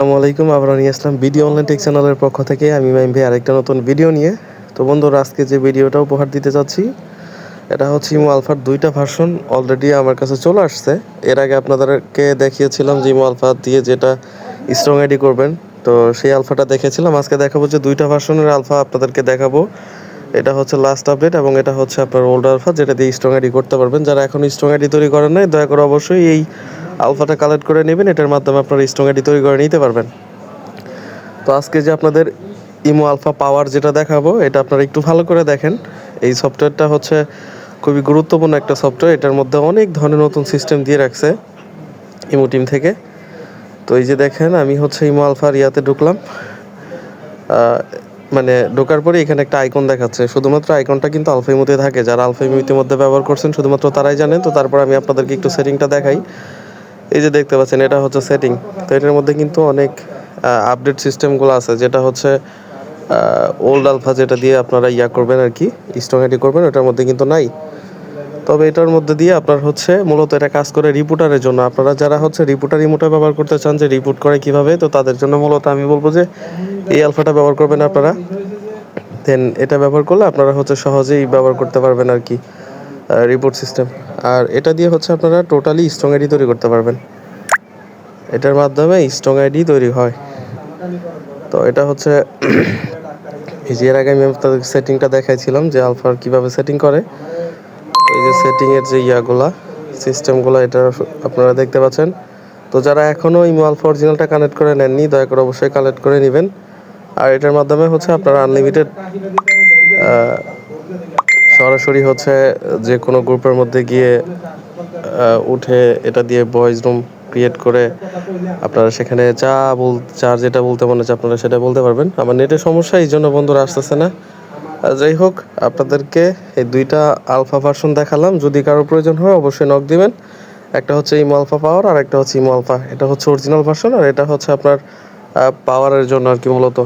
আসসালামু আলাইকুম আবার আসলাম ভিডিও অনলাইন টেক চ্যানেলের পক্ষ থেকে। আমি মাইম ভাই, আরেকটা নতুন ভিডিও নিয়ে। তো বন্ধুরা, আজকে যে ভিডিওটা উপহার দিতে চাচ্ছি এটা হচ্ছে ইমো আলফার দুইটা ভার্সন অলরেডি আমার কাছে চলে আসছে। এর আগে আপনাদেরকে দেখিয়েছিলাম যে ইমো আলফা দিয়ে যেটা স্ট্রং আইডি করবেন। তো সেই আলফাটা দেখেছিলাম। আজকে দেখাবো যে দুইটা ভার্সনের আলফা আপনাদেরকে দেখাবো। এটা হচ্ছে লাস্ট আপডেট এবং এটা হচ্ছে আপনার ওল্ড আলফা যেটা দিয়ে স্ট্রং আইডি করতে পারবেন। যারা এখন স্ট্রং আইডি তৈরি করেন নাই, দয়া করে অবশ্যই এই আলফাটা কালেক্ট করে নেবেন, এটার মাধ্যমে আপনারা স্ট্রং আইডি তৈরি করে নিতে পারবেন। তো আজকে যে আপনাদের ইমো আলফা পাওয়ার যেটা দেখাবো, এটা আপনারা একটু ভালো করে দেখেন। এই সফটওয়্যারটা হচ্ছে খুবই গুরুত্বপূর্ণ একটা সফটওয়্যার, এটার মধ্যে অনেক ধরনের নতুন সিস্টেম দিয়ে রাখছে ইমো টিম থেকে। তো এই যে দেখেন, আমি হচ্ছে ইমো আলফার ইয়াতে ঢুকলাম। মানে ঢোকার পরে এখানে একটা আইকন দেখাচ্ছে। শুধুমাত্র আইকনটা কিন্তু আলফা ইমোতে থাকে। যারা আলফা ইমো ইতিমধ্যে ব্যবহার করছেন, শুধুমাত্র তারাই জানেন। তো তারপর আমি আপনাদেরকে একটু সেটিংটা দেখাই। এই যে দেখতে পাচ্ছেন, এটা হচ্ছে সেটিং তো এটার মধ্যে কিন্তু অনেক আপডেট সিস্টেমগুলো আছে, যেটা হচ্ছে ওল্ড আলফা যেটা দিয়ে আপনারা ইয়া করবেন আর কি স্ট্রং আইডি করবেন, ওটার মধ্যে কিন্তু নাই। তবে এটার মধ্যে দিয়ে আপনার হচ্ছে মূলত এটা কাজ করে রিপোর্টারের জন্য। আপনারা যারা হচ্ছে রিপোর্টার রিমোটার ব্যবহার করতে চান যে রিপোর্ট করে কীভাবে, তো তাদের জন্য মূলত আমি বলব যে এই আলফাটা ব্যবহার করবেন আপনারা। দেন এটা ব্যবহার করলে আপনারা হচ্ছে সহজেই ব্যবহার করতে পারবেন আর কি। রিপোর্ট সিস্টেম আর এটা দিয়ে হচ্ছে আপনারা টোটালি স্ট্রং আইডি তৈরি করতে পারবেন। এটার মাধ্যমে স্ট্রং আইডি তৈরি হয়। তো এটা হচ্ছে এর আগে আমি তাদের সেটিংটা দেখাইছিলাম যে আলফার কীভাবে সেটিং করে। এই যে সেটিংয়ের যে ইয়াগুলা সিস্টেমগুলো এটা আপনারা দেখতে পাচ্ছেন। তো যারা এখনও ইমো আলফা অরিজিনালটা কানেক্ট করে নেননি, দয়া করে অবশ্যই কালেক্ট করে নেবেন। আর এটার মাধ্যমে হচ্ছে আপনারা আনলিমিটেড সরাসরি হচ্ছে যে কোনো গ্রুপের মধ্যে গিয়ে উঠে এটা দিয়ে ভয়েস রুম ক্রিয়েট করে আপনারা সেখানে যা বল, যার যেটা বলতে মনে হচ্ছে আপনারা সেটা বলতে পারবেন। আমার নেটের সমস্যা, এই জন্য বন্ধুরা আসতেছে না। যাই হোক, আপনাদেরকে এই দুইটা আলফা ভার্সন দেখালাম। যদি কারও প্রয়োজন হয়, অবশ্যই নক দিবেন। একটা হচ্ছে ইমো আলফা পাওয়ার আর একটা হচ্ছে ইমো আলফা এটা হচ্ছে অরিজিনাল ভার্সন আর এটা হচ্ছে আপনার পাওয়ারের জন্য আর কি মূলত।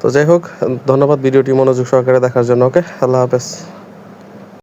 তো যাই হোক, ধন্যবাদ ভিডিওটি মনোযোগ সহকারে দেখার জন্য, ওকে? আল্লাহ হাফেজ।